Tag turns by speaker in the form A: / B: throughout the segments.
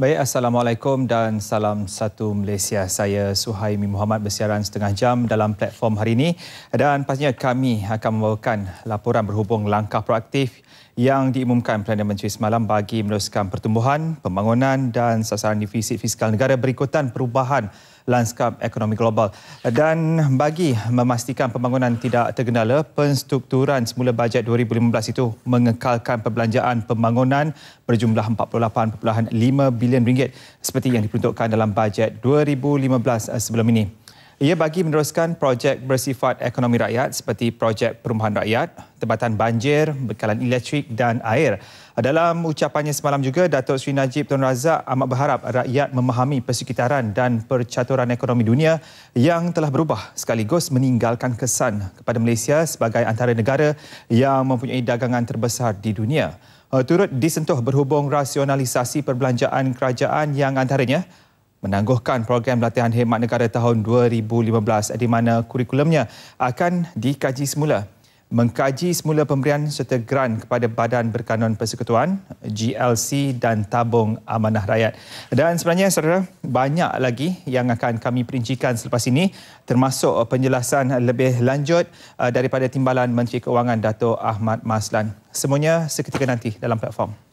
A: Baik, Assalamualaikum dan salam satu Malaysia. Saya Suhaimi Muhammad bersiaran setengah jam dalam platform hari ini dan pastinya kami akan membawakan laporan berhubung langkah proaktif yang diumumkan Perdana Menteri semalam bagi meneruskan pertumbuhan, pembangunan dan sasaran defisit fiskal negara berikutan perubahan lanskap ekonomi global. Dan bagi memastikan pembangunan tidak tergendala, penstrukturan semula bajet 2015 itu mengekalkan perbelanjaan pembangunan berjumlah 48.5 bilion ringgit seperti yang diperuntukkan dalam bajet 2015 sebelum ini. Ia bagi meneruskan projek bersifat ekonomi rakyat seperti projek perumahan rakyat, tempatan banjir, bekalan elektrik dan air. Dalam ucapannya semalam juga, Datuk Seri Najib Tun Razak amat berharap rakyat memahami persekitaran dan percaturan ekonomi dunia yang telah berubah sekaligus meninggalkan kesan kepada Malaysia sebagai antara negara yang mempunyai dagangan terbesar di dunia. Turut disentuh berhubung rasionalisasi perbelanjaan kerajaan yang antaranya menangguhkan program latihan hemat negara tahun 2015 di mana kurikulumnya akan dikaji semula mengkaji semula pemberian serta grant kepada Badan Berkanun Persekutuan, GLC dan Tabung Amanah Rakyat. Dan sebenarnya saudara, banyak lagi yang akan kami perincikan selepas ini termasuk penjelasan lebih lanjut uh, daripada Timbalan Menteri Keuangan Dato' Ahmad Maslan. Semuanya seketika nanti dalam platform.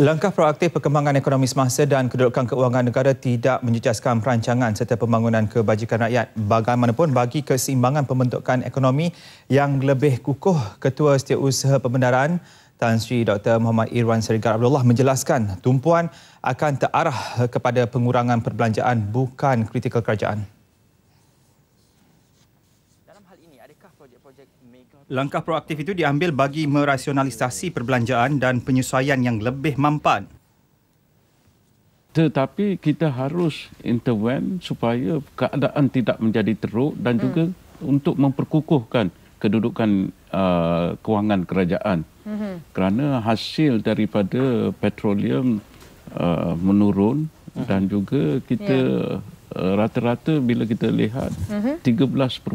A: Langkah proaktif perkembangan ekonomi semasa dan kedudukan keuangan negara tidak menjejaskan perancangan serta pembangunan kebajikan rakyat. Bagaimanapun bagi keseimbangan pembentukan ekonomi yang lebih kukuh, Ketua Setiausaha Pembendaraan Tan Sri Dr. Muhammad Irwan Serigar Abdullah menjelaskan tumpuan akan terarah kepada pengurangan perbelanjaan bukan kritikal kerajaan. Langkah proaktif itu diambil bagi merasionalisasi perbelanjaan dan penyesuaian yang lebih mampan.
B: Tetapi kita harus intervene supaya keadaan tidak menjadi teruk dan hmm. juga untuk memperkukuhkan kedudukan uh, kewangan kerajaan. Hmm. Kerana hasil daripada petroleum uh, menurun hmm. dan juga kita yeah. uh, rata-rata bila kita lihat hmm. 13.8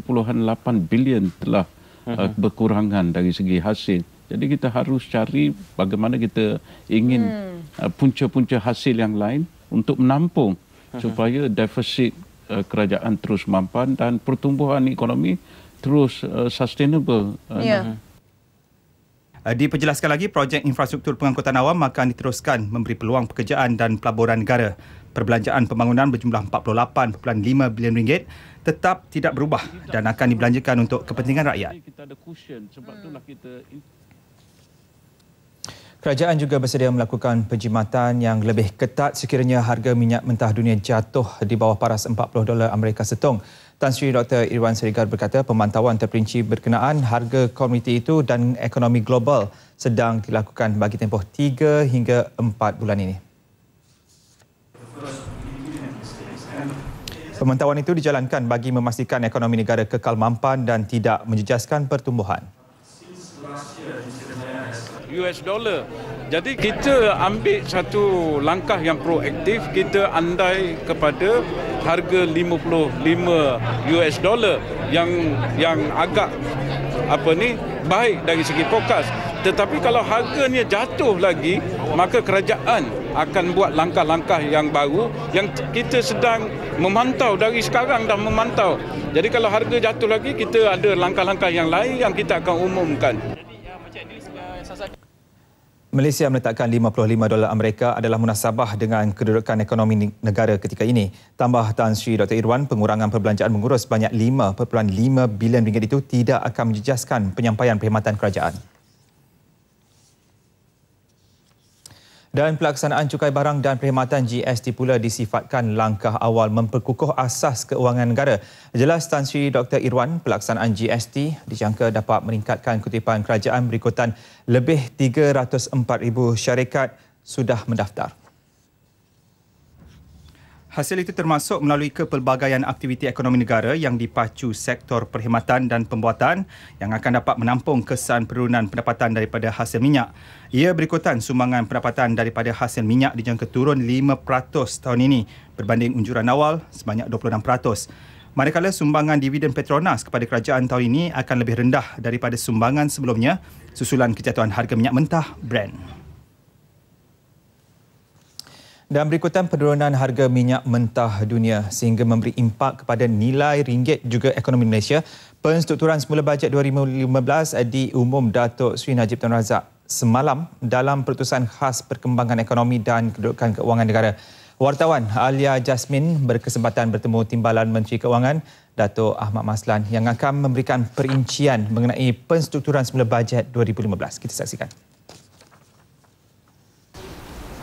B: bilion telah uh, berkurangan dari segi hasil. Jadi kita harus cari bagaimana kita ingin hmm. uh, punca-punca hasil yang lain untuk menampung uh-huh. supaya defisit uh, kerajaan terus mampan dan pertumbuhan ekonomi terus uh, sustainable. Uh, yeah.
A: Uh, diperjelaskan lagi, projek infrastruktur pengangkutan awam akan diteruskan memberi peluang pekerjaan dan pelaburan negara. Perbelanjaan pembangunan berjumlah 48.5 bilion ringgit tetap tidak berubah dan akan dibelanjakan untuk kepentingan rakyat. Kerajaan juga bersedia melakukan penjimatan yang lebih ketat sekiranya harga minyak mentah dunia jatuh di bawah paras 40 dolar Amerika setung. Tan Sri Dr. Irwan Serigar berkata pemantauan terperinci berkenaan harga komoditi itu dan ekonomi global sedang dilakukan bagi tempoh 3 hingga 4 bulan ini. Pemantauan itu dijalankan bagi memastikan ekonomi negara kekal mampan dan tidak menjejaskan pertumbuhan.
B: US dollar. Jadi kita ambil satu langkah yang proaktif, kita andai kepada harga 55 US dollar yang yang agak apa ni baik dari segi fokus tetapi kalau harganya jatuh lagi maka kerajaan akan buat langkah-langkah yang baru yang kita sedang memantau dari sekarang dah memantau Jadi kalau harga jatuh lagi, kita ada langkah-langkah yang lain yang kita akan umumkan.
A: Malaysia meletakkan 55 dolar Amerika adalah munasabah dengan kedudukan ekonomi negara ketika ini. Tambah Tan Sri Dr. Irwan, pengurangan perbelanjaan mengurus banyak 5.5 bilion ringgit itu tidak akan menjejaskan penyampaian perkhidmatan kerajaan. Dan pelaksanaan cukai barang dan perkhidmatan GST pula disifatkan langkah awal memperkukuh asas keuangan negara. Jelas Tan Sri Dr. Irwan, pelaksanaan GST dijangka dapat meningkatkan kutipan kerajaan berikutan lebih 304,000 syarikat sudah mendaftar. Hasil itu termasuk melalui kepelbagaian aktiviti ekonomi negara yang dipacu sektor perkhidmatan dan pembuatan yang akan dapat menampung kesan penurunan pendapatan daripada hasil minyak. Ia berikutan sumbangan pendapatan daripada hasil minyak dijangka turun 5% tahun ini berbanding unjuran awal sebanyak 26%. Manakala sumbangan dividen Petronas kepada kerajaan tahun ini akan lebih rendah daripada sumbangan sebelumnya susulan kejatuhan harga minyak mentah Brent. Dan berikutan penurunan harga minyak mentah dunia sehingga memberi impak kepada nilai ringgit juga ekonomi Malaysia, penstrukturan semula bajet 2015 diumum Datuk Sri Najib Tun Razak semalam dalam pertusan khas perkembangan ekonomi dan kedudukan keuangan negara. Wartawan Alia Jasmine berkesempatan bertemu Timbalan Menteri Keuangan Datuk Ahmad Maslan yang akan memberikan perincian mengenai penstrukturan semula bajet 2015. Kita saksikan.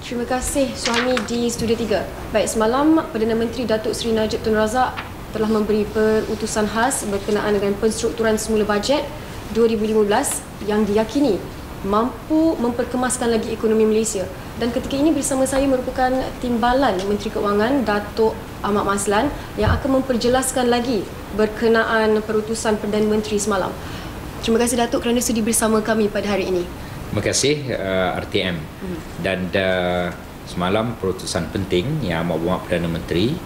C: Terima kasih suami di Studio 3. Baik, semalam Perdana Menteri Datuk Seri Najib Tun Razak telah memberi perutusan khas berkenaan dengan penstrukturan semula bajet 2015 yang diyakini mampu memperkemaskan lagi ekonomi Malaysia. Dan ketika ini bersama saya merupakan timbalan Menteri Keuangan Datuk Ahmad Maslan yang akan memperjelaskan lagi berkenaan perutusan Perdana Menteri semalam. Terima kasih Datuk kerana sudi bersama kami pada hari ini.
D: Terima kasih uh, RTM hmm. dan uh, semalam perutusan penting yang Amat Berhormat Perdana Menteri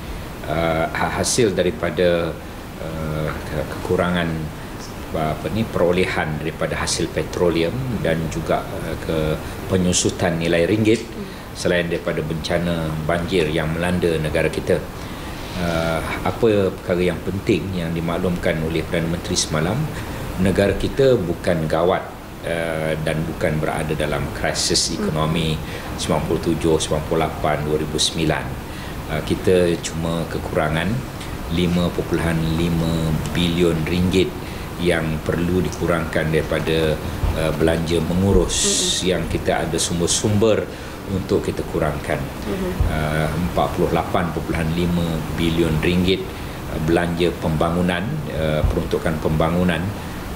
D: uh, hasil daripada uh, kekurangan uh, apa ni perolehan daripada hasil petroleum dan juga uh, ke penyusutan nilai ringgit hmm. selain daripada bencana banjir yang melanda negara kita. Uh, apa perkara yang penting yang dimaklumkan oleh Perdana Menteri semalam negara kita bukan gawat Uh, dan bukan berada dalam krisis ekonomi 97, 98, 2009. Uh, kita cuma kekurangan 5.5 bilion ringgit yang perlu dikurangkan daripada uh, belanja mengurus mm-hmm. yang kita ada sumber-sumber untuk kita kurangkan. Mm-hmm. Uh, 48.5 bilion ringgit belanja pembangunan, uh, peruntukan pembangunan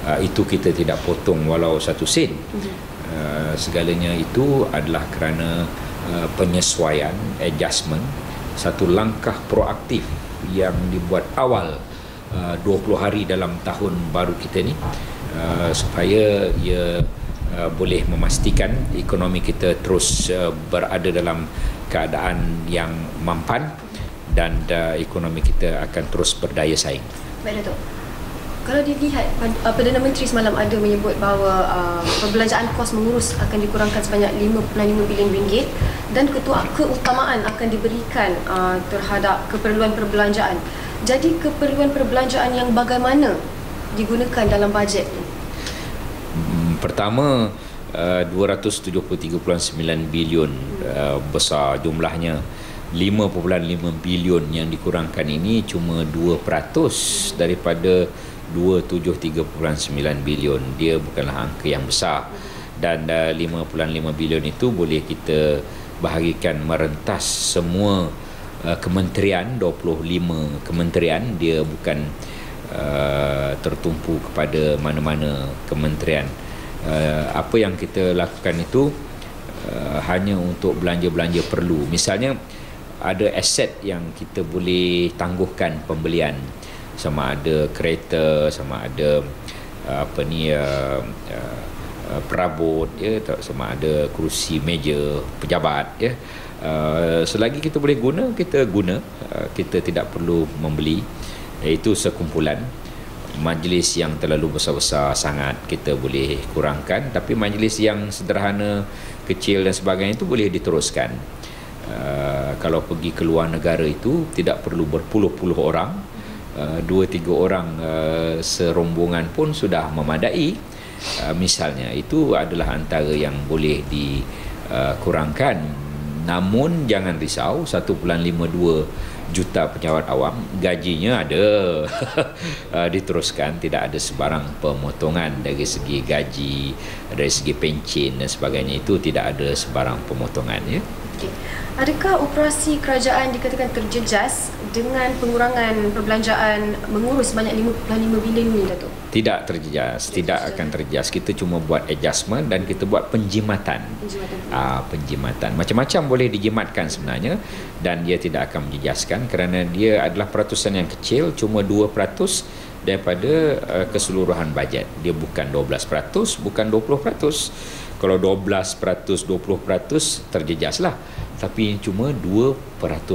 D: uh, itu kita tidak potong walau satu sen. Uh, segalanya itu adalah kerana uh, penyesuaian, adjustment, satu langkah proaktif yang dibuat awal uh, 20 hari dalam tahun baru kita ni uh, supaya ia uh, boleh memastikan ekonomi kita terus uh, berada dalam keadaan yang mampan dan uh, ekonomi kita akan terus berdaya saing.
C: Baik, Datuk kalau dilihat uh, Perdana Menteri semalam ada menyebut bahawa uh, perbelanjaan kos mengurus akan dikurangkan sebanyak 5.5 bilion ringgit dan ketua keutamaan akan diberikan uh, terhadap keperluan perbelanjaan. Jadi keperluan perbelanjaan yang bagaimana digunakan dalam bajet ini?
D: Hmm, pertama uh, 273.9 bilion uh, besar jumlahnya 5.5 bilion yang dikurangkan ini cuma 2% daripada 273.9 bilion. Dia bukanlah angka yang besar. Dan uh, 5.5 bilion itu boleh kita bahagikan merentas semua uh, kementerian 25 kementerian. Dia bukan uh, tertumpu kepada mana-mana kementerian. Uh, apa yang kita lakukan itu uh, hanya untuk belanja-belanja perlu. Misalnya ada aset yang kita boleh tangguhkan pembelian sama ada kereta sama ada uh, apa ni uh, uh, uh, perabot ya sama ada kerusi meja pejabat ya. Uh, selagi kita boleh guna kita guna. Uh, kita tidak perlu membeli. Itu sekumpulan. Majlis yang terlalu besar-besar sangat kita boleh kurangkan. Tapi majlis yang sederhana kecil dan sebagainya itu boleh diteruskan. Uh, kalau pergi ke luar negara itu tidak perlu berpuluh-puluh orang dua tiga orang uh, serombongan pun sudah memadai. Uh, misalnya itu adalah antara yang boleh dikurangkan namun jangan risau 1.52 juta pejabat awam gajinya ada. Uh, diteruskan tidak ada sebarang pemotongan dari segi gaji dari segi pencen dan sebagainya. Itu tidak ada sebarang pemotongan ya
C: okay. adakah operasi kerajaan dikatakan terjejas dengan pengurangan perbelanjaan mengurus banyak 55 bilion ni Datuk?
D: Tidak terjejas. Tidak akan terjejas. Kita cuma buat adjustment dan kita buat penjimatan. Penjimatan, uh, penjimatan. macam-macam boleh dijimatkan sebenarnya dan dia tidak akan menjejaskan kerana dia adalah peratusan yang kecil cuma 2% daripada uh, keseluruhan bajet. Dia bukan 12% bukan 20% kalau 12% 20% terjejaslah tapi cuma 2%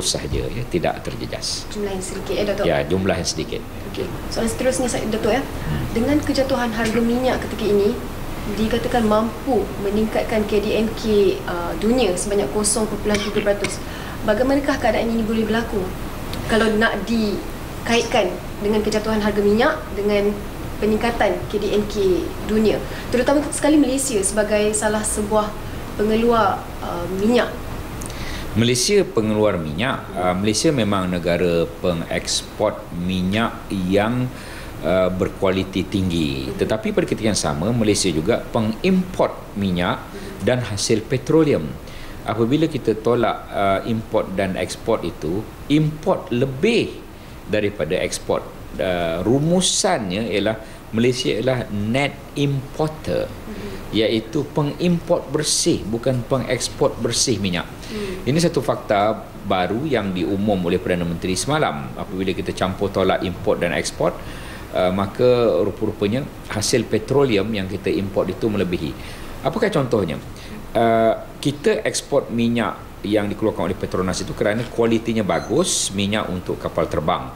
D: sahaja ya tidak terjejas.
C: Jumlah yang sedikit ya Datuk.
D: Ya, jumlah yang sedikit.
C: Okey. Soalan seterusnya saya Datuk ya. Hmm. Dengan kejatuhan harga minyak ketika ini dikatakan mampu meningkatkan KDNK uh, dunia sebanyak 0.3%. Bagaimanakah keadaan ini boleh berlaku kalau nak dikaitkan dengan kejatuhan harga minyak dengan peningkatan KDNK dunia terutama sekali Malaysia sebagai salah sebuah pengeluar uh, minyak
D: Malaysia pengeluar minyak. Uh, Malaysia memang negara pengeksport minyak yang uh, berkualiti tinggi. Tetapi pada ketika yang sama, Malaysia juga pengimport minyak dan hasil petroleum. Apabila kita tolak uh, import dan ekspor itu, import lebih daripada ekspor. Uh, rumusannya ialah Malaysia ialah net importer iaitu pengimport bersih bukan pengekspor bersih minyak. Hmm. Ini satu fakta baru yang diumum oleh Perdana Menteri semalam apabila kita campur tolak import dan ekspor uh, maka rupa-rupanya hasil petroleum yang kita import itu melebihi. Apakah contohnya? Uh, kita ekspor minyak yang dikeluarkan oleh Petronas itu kerana kualitinya bagus, minyak untuk kapal terbang.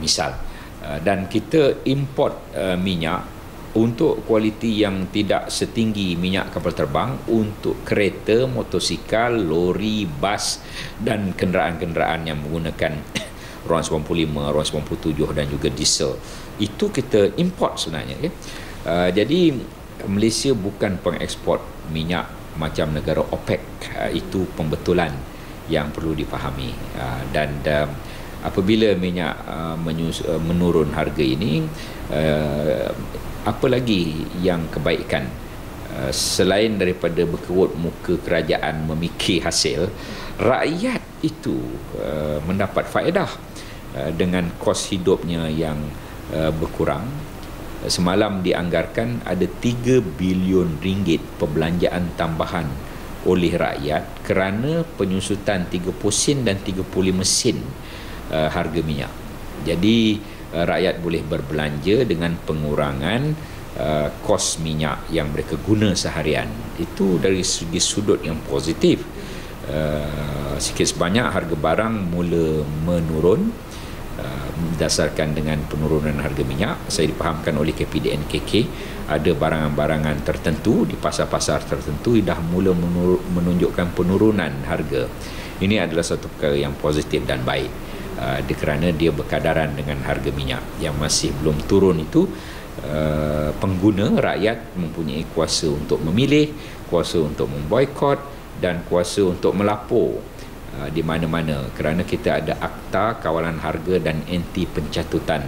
D: Misal, uh, dan kita import uh, minyak untuk kualiti yang tidak setinggi minyak kapal terbang untuk kereta, motosikal, lori, bas dan kenderaan-kenderaan yang menggunakan RON 95, RON 97 dan juga diesel. Itu kita import sebenarnya. Ya. Uh, jadi Malaysia bukan pengeksport minyak macam negara OPEC. Uh, itu pembetulan yang perlu dipahami. Uh, dan uh, apabila minyak uh, menyus, uh, menurun harga ini, uh, apa lagi yang kebaikan uh, selain daripada berkerut muka kerajaan memikir hasil rakyat itu uh, mendapat faedah uh, dengan kos hidupnya yang berkurang semalam dianggarkan ada 3 bilion ringgit perbelanjaan tambahan oleh rakyat kerana penyusutan 30 sen dan 35 sen harga minyak. Jadi Uh, rakyat boleh berbelanja dengan pengurangan uh, kos minyak yang mereka guna seharian. Itu dari segi sudut yang positif. Uh, sikit sebanyak harga barang mula menurun berdasarkan dengan penurunan harga minyak saya dipahamkan oleh KPDNKK ada barangan-barangan tertentu di pasar-pasar tertentu dah mula menunjukkan penurunan harga. Ini adalah satu perkara yang positif dan baik. Uh, kerana dia berkadaran dengan harga minyak yang masih belum turun itu uh, pengguna rakyat mempunyai kuasa untuk memilih kuasa untuk memboikot dan kuasa untuk melapor uh, di mana-mana. Kerana kita ada akta kawalan harga dan anti pencatutan.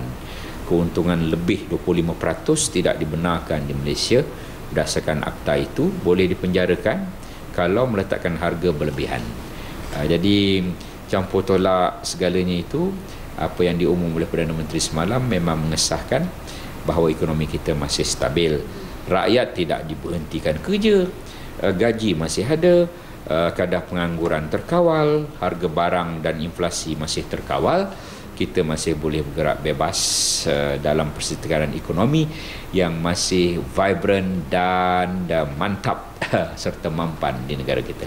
D: Keuntungan lebih 25% tidak dibenarkan di Malaysia. Berdasarkan akta itu boleh dipenjarakan kalau meletakkan harga berlebihan. Uh, jadi campur tolak segalanya itu apa yang diumum oleh Perdana Menteri semalam memang mengesahkan bahawa ekonomi kita masih stabil. Rakyat tidak diberhentikan kerja. Eh, gaji masih ada eh, kadar pengangguran terkawal harga barang dan inflasi masih terkawal kita masih boleh bergerak bebas uh, dalam persekitaran ekonomi yang masih vibrant dan uh, mantap serta mampan di negara kita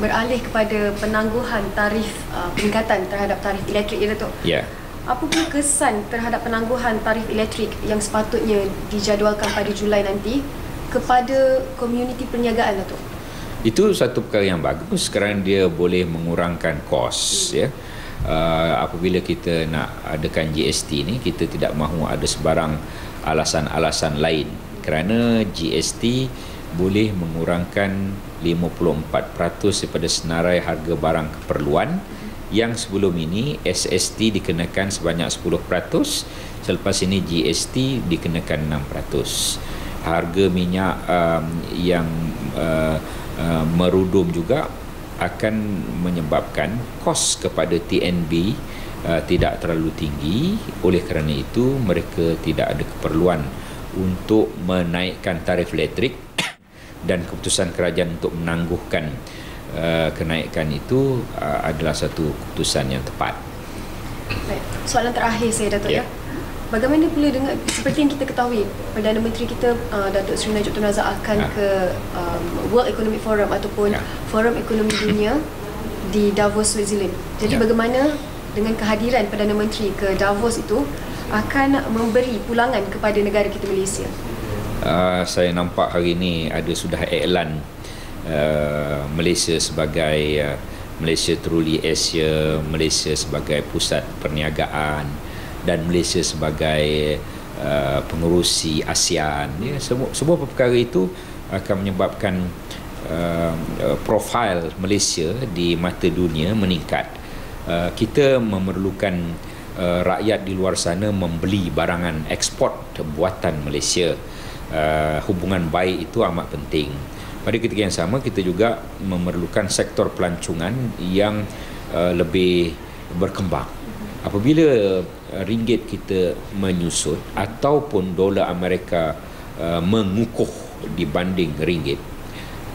C: beralih kepada penangguhan tarif uh, peningkatan terhadap tarif elektrik ya Datuk.
D: Ya. Yeah.
C: Apa pun kesan terhadap penangguhan tarif elektrik yang sepatutnya dijadualkan pada Julai nanti kepada komuniti perniagaan Datuk?
D: Itu satu perkara yang bagus. Kerana dia boleh mengurangkan kos ya. uh, apabila kita nak adakan GST ni kita tidak mahu ada sebarang alasan-alasan lain. Kerana GST boleh mengurangkan 54% daripada senarai harga barang keperluan. Yang sebelum ini SST dikenakan sebanyak 10% selepas ini GST dikenakan 6% harga minyak um, yang uh, uh, merudum juga akan menyebabkan kos kepada TNB uh, tidak terlalu tinggi oleh kerana itu mereka tidak ada keperluan untuk menaikkan tarif elektrik dan keputusan kerajaan untuk menangguhkan uh, kenaikan itu uh, adalah satu keputusan yang tepat.
C: Baik. Soalan terakhir saya Datuk yeah. ya. Bagaimana pula dengan seperti yang kita ketahui Perdana Menteri kita uh, Datuk Seri Najib Tun Razak akan ya. ke um, World Economic Forum ataupun ya. Forum Ekonomi Dunia di Davos Switzerland. Jadi ya. bagaimana dengan kehadiran Perdana Menteri ke Davos itu akan memberi pulangan kepada negara kita Malaysia?
D: Uh, saya nampak hari ini ada sudah iklan uh, Malaysia sebagai uh, Malaysia Truly Asia, Malaysia sebagai pusat perniagaan dan Malaysia sebagai uh, pengurusi ASEAN ya semua semua perkara itu akan menyebabkan uh, uh, profil Malaysia di mata dunia meningkat. Uh, kita memerlukan uh, rakyat di luar sana membeli barangan ekspor buatan Malaysia. Uh, hubungan baik itu amat penting. Pada ketika yang sama kita juga memerlukan sektor pelancongan yang uh, lebih berkembang. Apabila ringgit kita menyusut ataupun dolar Amerika uh, mengukuh dibanding ringgit.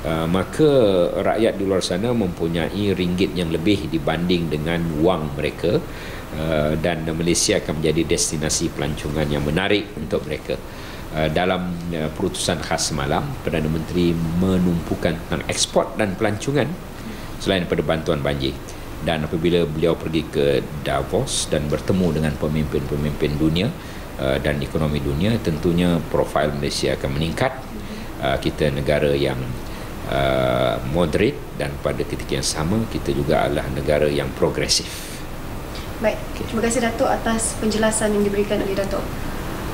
D: Uh, maka rakyat di luar sana mempunyai ringgit yang lebih dibanding dengan wang mereka uh, dan Malaysia akan menjadi destinasi pelancongan yang menarik untuk mereka. Uh, dalam uh, perutusan khas semalam Perdana Menteri menumpukan tentang ekspor dan pelancongan selain daripada bantuan banjir dan apabila beliau pergi ke Davos dan bertemu dengan pemimpin-pemimpin dunia uh, dan ekonomi dunia tentunya profil Malaysia akan meningkat. Uh, kita negara yang uh, moderate dan pada ketika yang sama kita juga adalah negara yang progresif.
C: Baik terima kasih Datuk atas penjelasan yang diberikan oleh Datuk.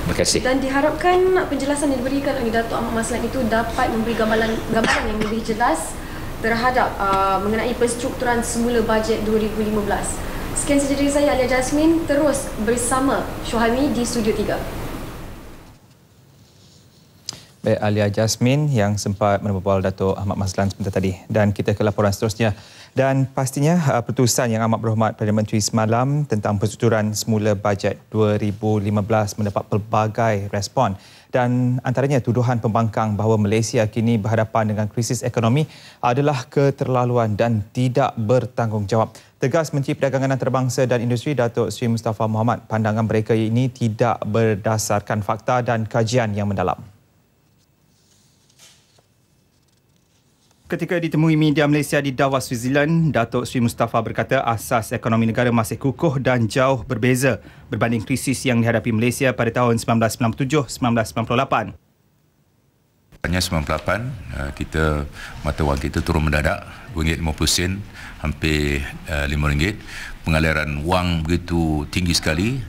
D: Terima kasih.
C: Dan diharapkan penjelasan yang diberikan oleh Datuk Ahmad Maslan itu dapat memberi gambaran gambaran yang lebih jelas terhadap uh, mengenai penstrukturan semula bajet 2015. Sekian saja dari saya Alia Jasmine terus bersama Syuhami di Studio 3.
A: Baik, Alia Jasmine yang sempat menemubual Dato' Ahmad Maslan sebentar tadi. Dan kita ke laporan seterusnya. Dan pastinya uh, putusan yang amat berhormat Perdana Menteri semalam tentang penstrukturan semula bajet 2015 mendapat pelbagai respon dan antaranya tuduhan pembangkang bahawa Malaysia kini berhadapan dengan krisis ekonomi adalah keterlaluan dan tidak bertanggungjawab. Tegas Menteri Perdagangan Antarabangsa dan Industri Datuk Sri Mustafa Muhammad, pandangan mereka ini tidak berdasarkan fakta dan kajian yang mendalam. Ketika ditemui media Malaysia di Davos, Switzerland, Datuk Sri Mustafa berkata asas ekonomi negara masih kukuh dan jauh berbeza berbanding krisis yang dihadapi Malaysia pada tahun 1997-1998.
E: Pada 1998, kita mata wang kita turun mendadak RM2.50 hampir RM5. Eh, Pengaliran wang begitu tinggi sekali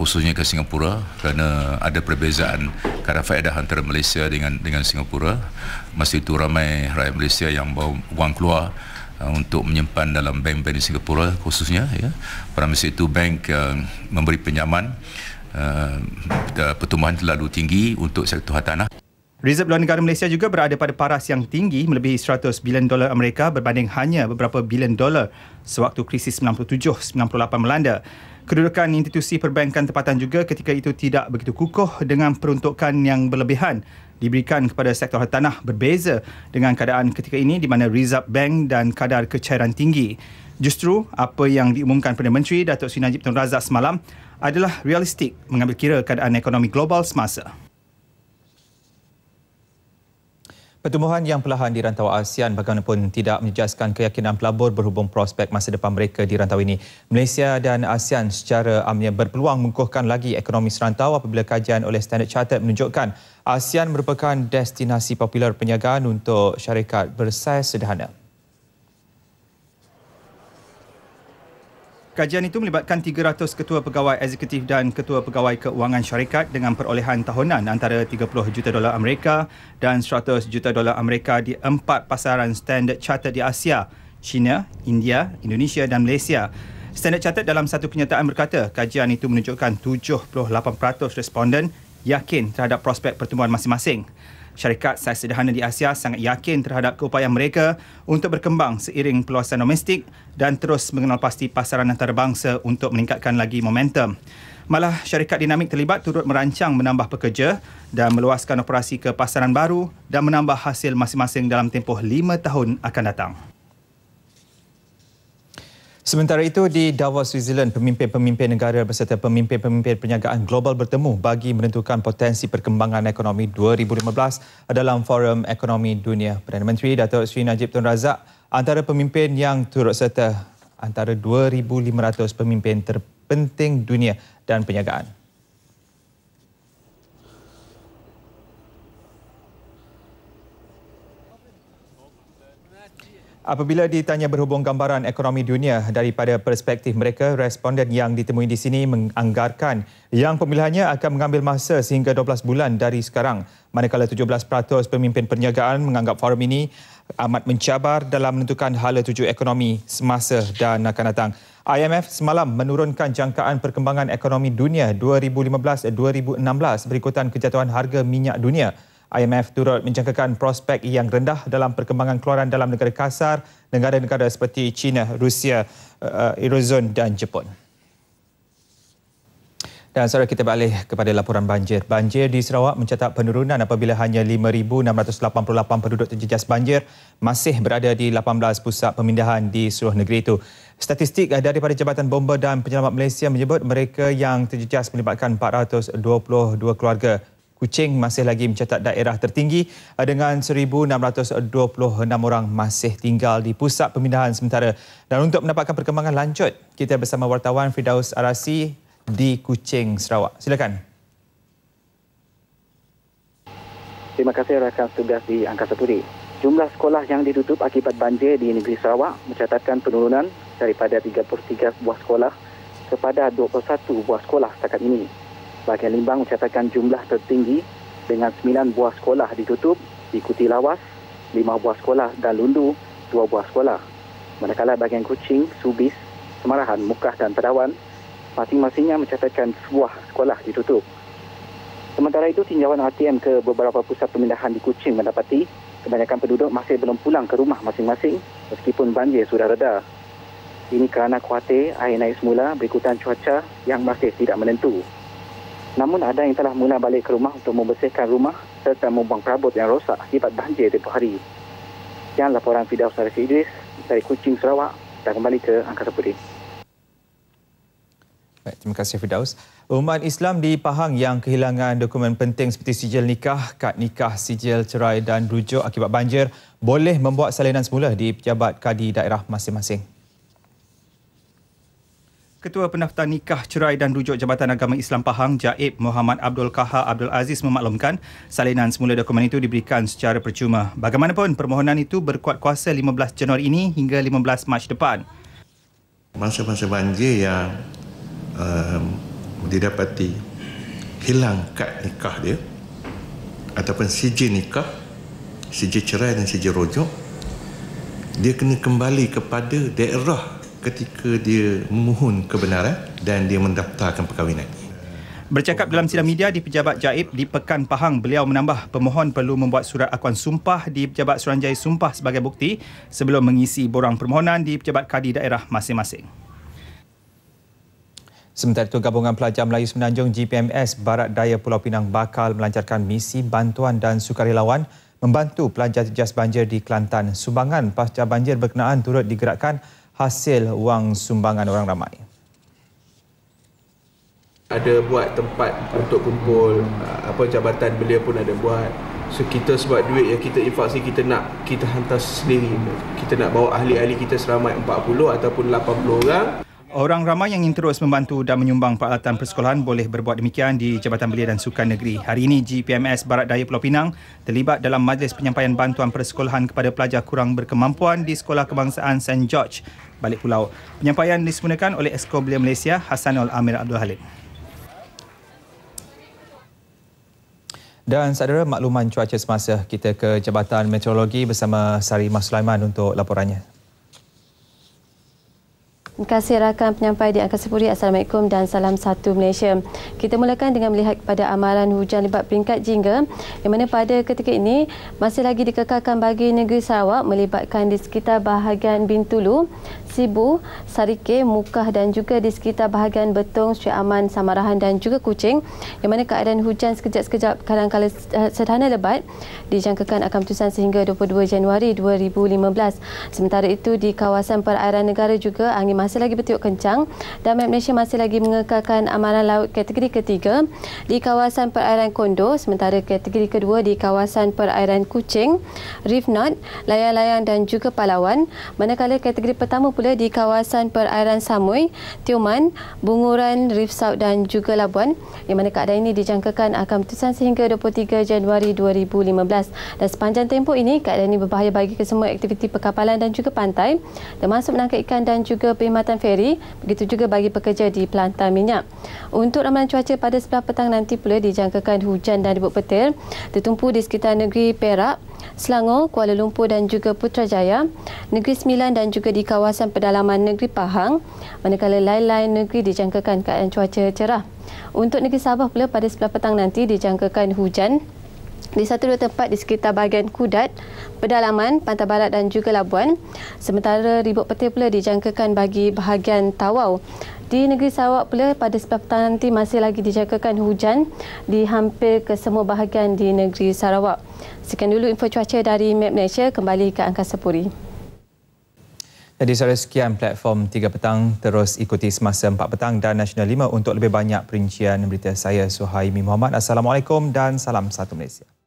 E: khususnya ke Singapura kerana ada perbezaan kadar faedah antara Malaysia dengan dengan Singapura. Masa itu ramai rakyat Malaysia yang bawa wang keluar uh, untuk menyimpan dalam bank-bank di Singapura khususnya ya. Pada masa itu bank uh, memberi pinjaman uh, pertumbuhan terlalu tinggi untuk sektor hartanah.
A: Reserve luar negara Malaysia juga berada pada paras yang tinggi melebihi 100 bilion dolar Amerika berbanding hanya beberapa bilion dolar sewaktu krisis 97-98 melanda. Kedudukan institusi perbankan tempatan juga ketika itu tidak begitu kukuh dengan peruntukan yang berlebihan diberikan kepada sektor hartanah berbeza dengan keadaan ketika ini di mana Reserve Bank dan kadar kecairan tinggi. Justru apa yang diumumkan Perdana Menteri Datuk Seri Najib Tun Razak semalam adalah realistik mengambil kira keadaan ekonomi global semasa. Pertumbuhan yang perlahan di rantau ASEAN bagaimanapun tidak menjejaskan keyakinan pelabur berhubung prospek masa depan mereka di rantau ini. Malaysia dan ASEAN secara amnya berpeluang mengukuhkan lagi ekonomi serantau apabila kajian oleh Standard Chartered menunjukkan ASEAN merupakan destinasi popular perniagaan untuk syarikat bersaiz sederhana. Kajian itu melibatkan 300 ketua pegawai eksekutif dan ketua pegawai keuangan syarikat dengan perolehan tahunan antara 30 juta dolar Amerika dan 100 juta dolar Amerika di empat pasaran Standard Chartered di Asia, China, India, Indonesia dan Malaysia. Standard Chartered dalam satu kenyataan berkata, kajian itu menunjukkan 78% responden yakin terhadap prospek pertumbuhan masing-masing. Syarikat saiz sederhana di Asia sangat yakin terhadap keupayaan mereka untuk berkembang seiring peluasan domestik dan terus mengenal pasti pasaran antarabangsa untuk meningkatkan lagi momentum. Malah syarikat dinamik terlibat turut merancang menambah pekerja dan meluaskan operasi ke pasaran baru dan menambah hasil masing-masing dalam tempoh lima tahun akan datang. Sementara itu di Davos, Switzerland, pemimpin-pemimpin negara beserta pemimpin-pemimpin perniagaan global bertemu bagi menentukan potensi perkembangan ekonomi 2015 dalam Forum Ekonomi Dunia. Perdana Menteri Datuk Seri Najib Tun Razak antara pemimpin yang turut serta antara 2,500 pemimpin terpenting dunia dan perniagaan. Apabila ditanya berhubung gambaran ekonomi dunia daripada perspektif mereka, responden yang ditemui di sini menganggarkan yang pemilihannya akan mengambil masa sehingga 12 bulan dari sekarang. Manakala 17% pemimpin perniagaan menganggap forum ini amat mencabar dalam menentukan hala tuju ekonomi semasa dan akan datang. IMF semalam menurunkan jangkaan perkembangan ekonomi dunia 2015-2016 berikutan kejatuhan harga minyak dunia. IMF turut menjangkakan prospek yang rendah dalam perkembangan keluaran dalam negara kasar, negara-negara seperti China, Rusia, uh, Eurozone dan Jepun. Dan saudara kita beralih kepada laporan banjir. Banjir di Sarawak mencatat penurunan apabila hanya 5,688 penduduk terjejas banjir masih berada di 18 pusat pemindahan di seluruh negeri itu. Statistik daripada Jabatan Bomba dan Penyelamat Malaysia menyebut mereka yang terjejas melibatkan 422 keluarga Kuching masih lagi mencatat daerah tertinggi eh, dengan 1,626 orang masih tinggal di pusat pemindahan sementara. Dan untuk mendapatkan perkembangan lanjut, kita bersama wartawan Fidaus Arasi di Kuching, Sarawak. Silakan.
F: Terima kasih rakan tugas di Angkasa Putih. Jumlah sekolah yang ditutup akibat banjir di negeri Sarawak mencatatkan penurunan daripada 33 buah sekolah kepada 21 buah sekolah setakat ini. Bahagian Limbang mencatatkan jumlah tertinggi dengan 9 buah sekolah ditutup, diikuti Lawas, 5 buah sekolah dan Lundu, 2 buah sekolah. Manakala bahagian Kuching, Subis, Semarahan, Mukah dan Terawan masing-masingnya mencatatkan sebuah sekolah ditutup. Sementara itu, tinjauan RTM ke beberapa pusat pemindahan di Kuching mendapati kebanyakan penduduk masih belum pulang ke rumah masing-masing meskipun banjir sudah reda. Ini kerana khawatir air naik semula berikutan cuaca yang masih tidak menentu. Namun ada yang telah mula balik ke rumah untuk membersihkan rumah serta membuang perabot yang rosak akibat banjir tempoh hari. Sekian laporan Fidaus Sarisi Idris dari Kuching, Sarawak dan kembali ke Angkasa Putih.
A: Baik, terima kasih Fidaus. Umat Islam di Pahang yang kehilangan dokumen penting seperti sijil nikah, kad nikah, sijil cerai dan rujuk akibat banjir boleh membuat salinan semula di pejabat kadi daerah masing-masing. Ketua Pendaftar Nikah, Cerai dan Rujuk Jabatan Agama Islam Pahang, Jaib Muhammad Abdul Kaha Abdul Aziz memaklumkan salinan semula dokumen itu diberikan secara percuma. Bagaimanapun, permohonan itu berkuat kuasa 15 Januari ini hingga 15 Mac depan.
G: Masa-masa banjir yang um, didapati hilang kad nikah dia ataupun sijil nikah, sijil cerai dan sijil rujuk, dia kena kembali kepada daerah ketika dia memohon kebenaran dan dia mendaftarkan perkahwinan.
A: Bercakap dalam sidang media di Pejabat Jaib di Pekan Pahang, beliau menambah pemohon perlu membuat surat akuan sumpah di Pejabat Suranjaya Sumpah sebagai bukti sebelum mengisi borang permohonan di Pejabat Kadi daerah masing-masing. Sementara itu, Gabungan Pelajar Melayu Semenanjung GPMS Barat Daya Pulau Pinang bakal melancarkan misi bantuan dan sukarelawan membantu pelajar terjejas banjir di Kelantan. Sumbangan pasca banjir berkenaan turut digerakkan hasil wang sumbangan orang ramai.
H: Ada buat tempat untuk kumpul, apa jabatan beliau pun ada buat. So kita sebab duit yang kita infak kita nak kita hantar sendiri. Kita nak bawa ahli-ahli kita seramai 40 ataupun 80 orang
A: Orang ramai yang ingin terus membantu dan menyumbang peralatan persekolahan boleh berbuat demikian di Jabatan Belia dan Sukan Negeri. Hari ini GPMS Barat Daya Pulau Pinang terlibat dalam majlis penyampaian bantuan persekolahan kepada pelajar kurang berkemampuan di Sekolah Kebangsaan St. George, balik pulau. Penyampaian disemunakan oleh Esko Belia Malaysia Hasanul Amir Abdul Halid. Dan saudara makluman cuaca semasa kita ke Jabatan Meteorologi bersama Sari Mas Sulaiman untuk laporannya.
I: Terima kasih rakan penyampai di Angkasa Puri. Assalamualaikum dan salam satu Malaysia. Kita mulakan dengan melihat kepada amalan hujan lebat peringkat jingga yang mana pada ketika ini masih lagi dikekalkan bagi negeri Sarawak melibatkan di sekitar bahagian Bintulu, Sibu, Sarike, Mukah dan juga di sekitar bahagian Betong, Syed Aman, Samarahan dan juga Kuching yang mana keadaan hujan sekejap-sekejap kadang-kadang sederhana lebat dijangkakan akan berterusan sehingga 22 Januari 2015. Sementara itu di kawasan perairan negara juga angin masih masih lagi bertiup kencang dan Malaysia masih lagi mengekalkan amaran laut kategori ketiga di kawasan perairan Kondo sementara kategori kedua di kawasan perairan Kuching, Reef Knot, Layang-Layang dan juga Palawan manakala kategori pertama pula di kawasan perairan Samui, Tioman, Bunguran, Reef South dan juga Labuan yang mana keadaan ini dijangkakan akan berterusan sehingga 23 Januari 2015 dan sepanjang tempoh ini keadaan ini berbahaya bagi kesemua aktiviti perkapalan dan juga pantai termasuk menangkap ikan dan juga perkhidmatan perkhidmatan feri, begitu juga bagi pekerja di pelantar minyak. Untuk ramalan cuaca pada sebelah petang nanti pula dijangkakan hujan dan ribut petir tertumpu di sekitar negeri Perak, Selangor, Kuala Lumpur dan juga Putrajaya, Negeri Sembilan dan juga di kawasan pedalaman Negeri Pahang, manakala lain-lain negeri dijangkakan keadaan cuaca cerah. Untuk negeri Sabah pula pada sebelah petang nanti dijangkakan hujan di satu dua tempat di sekitar bahagian Kudat, pedalaman, Pantai Barat dan juga Labuan. Sementara ribut petir pula dijangkakan bagi bahagian Tawau. Di negeri Sarawak pula pada sebab petang nanti masih lagi dijangkakan hujan di hampir ke semua bahagian di negeri Sarawak. Sekian dulu info cuaca dari Map Malaysia kembali ke Angkasa Puri.
A: Jadi saudara sekian platform 3 petang terus ikuti semasa 4 petang dan Nasional 5 untuk lebih banyak perincian berita saya Suhaimi Muhammad. Assalamualaikum dan salam satu Malaysia.